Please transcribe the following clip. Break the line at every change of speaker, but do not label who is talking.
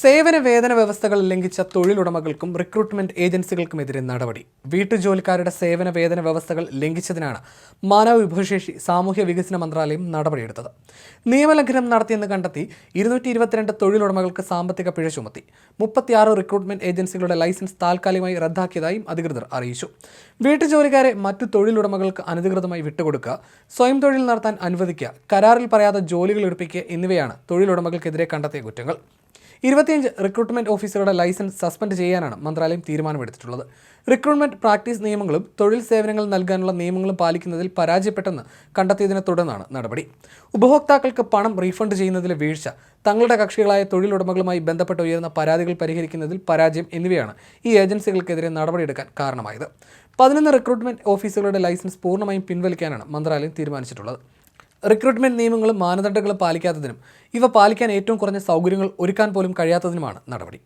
സേവന വേതന വ്യവസ്ഥകൾ ലംഘിച്ച തൊഴിലുടമകൾക്കും റിക്രൂട്ട്മെന്റ് ഏജൻസികൾക്കുമെതിരെ നടപടി. വീട്ടുജോലിക്കാരുടെ സേവന വേതന വ്യവസ്ഥകൾ ലംഘിച്ചതിനാണ് മാനവ വിഭവശേഷി സാമൂഹ്യ വികസന മന്ത്രാലയം നടപടിയെടുത്തത്. നിയമലംഘനം നടത്തിയെന്ന് കണ്ടെത്തി ഇരുന്നൂറ്റി ഇരുപത്തിരണ്ട് തൊഴിലുടമകൾക്ക് സാമ്പത്തിക പിഴ ചുമത്തി. മുപ്പത്തിയാറ് റിക്രൂട്ട്മെന്റ് ഏജൻസികളുടെ ലൈസൻസ് താൽക്കാലികമായി റദ്ദാക്കിയതായും അധികൃതർ അറിയിച്ചു. വീട്ടുജോലിക്കാരെ മറ്റു തൊഴിലുടമകൾക്ക് അനധികൃതമായി വിട്ടുകൊടുക്കുക സ്വയം തൊഴിൽ നടത്താൻ അനുവദിക്കുക കരാറിൽ പറയാതെ ജോലികൾ എടുപ്പിക്കുക എന്നിവയാണ് തൊഴിലുടമകൾക്കെതിരെ കണ്ടെത്തിയ കുറ്റങ്ങൾ. ഇരുപത്തിയഞ്ച് റിക്രൂട്ട്മെന്റ് ഓഫീസറുടെ ലൈസൻസ് സസ്പെൻഡ് ചെയ്യാനാണ് മന്ത്രാലയം തീരുമാനമെടുത്തിട്ടുള്ളത്. റിക്രൂട്ട്മെന്റ് പ്രാക്ടീസ് നിയമങ്ങളും തൊഴിൽ സേവനങ്ങൾ നൽകാനുള്ള നിയമങ്ങളും പാലിക്കുന്നതിൽ പരാജയപ്പെട്ടെന്ന് കണ്ടെത്തിയതിനെ തുടർന്നാണ് നടപടി. ഉപഭോക്താക്കൾക്ക് പണം റീഫണ്ട് ചെയ്യുന്നതിലെ വീഴ്ച തങ്ങളുടെ കക്ഷികളായ തൊഴിലുടമകളുമായി ബന്ധപ്പെട്ട് ഉയർന്ന പരാതികൾ പരിഹരിക്കുന്നതിൽ പരാജയം എന്നിവയാണ് ഈ ഏജൻസികൾക്കെതിരെ നടപടിയെടുക്കാൻ കാരണമായത്. പതിനൊന്ന് റിക്രൂട്ട്മെന്റ് ഓഫീസുകളുടെ ലൈസൻസ് പൂർണമായും പിൻവലിക്കാനാണ് മന്ത്രാലയം തീരുമാനിച്ചിട്ടുള്ളത്. റിക്രൂട്ട്മെന്റ് നിയമങ്ങളും മാനദണ്ഡങ്ങളും പാലിക്കാത്തതിനും ഇവ പാലിക്കാൻ ഏറ്റവും കുറഞ്ഞ സൗകര്യങ്ങൾ ഒരുക്കാൻ പോലും കഴിയാത്തതിനുമാണ് നടപടി.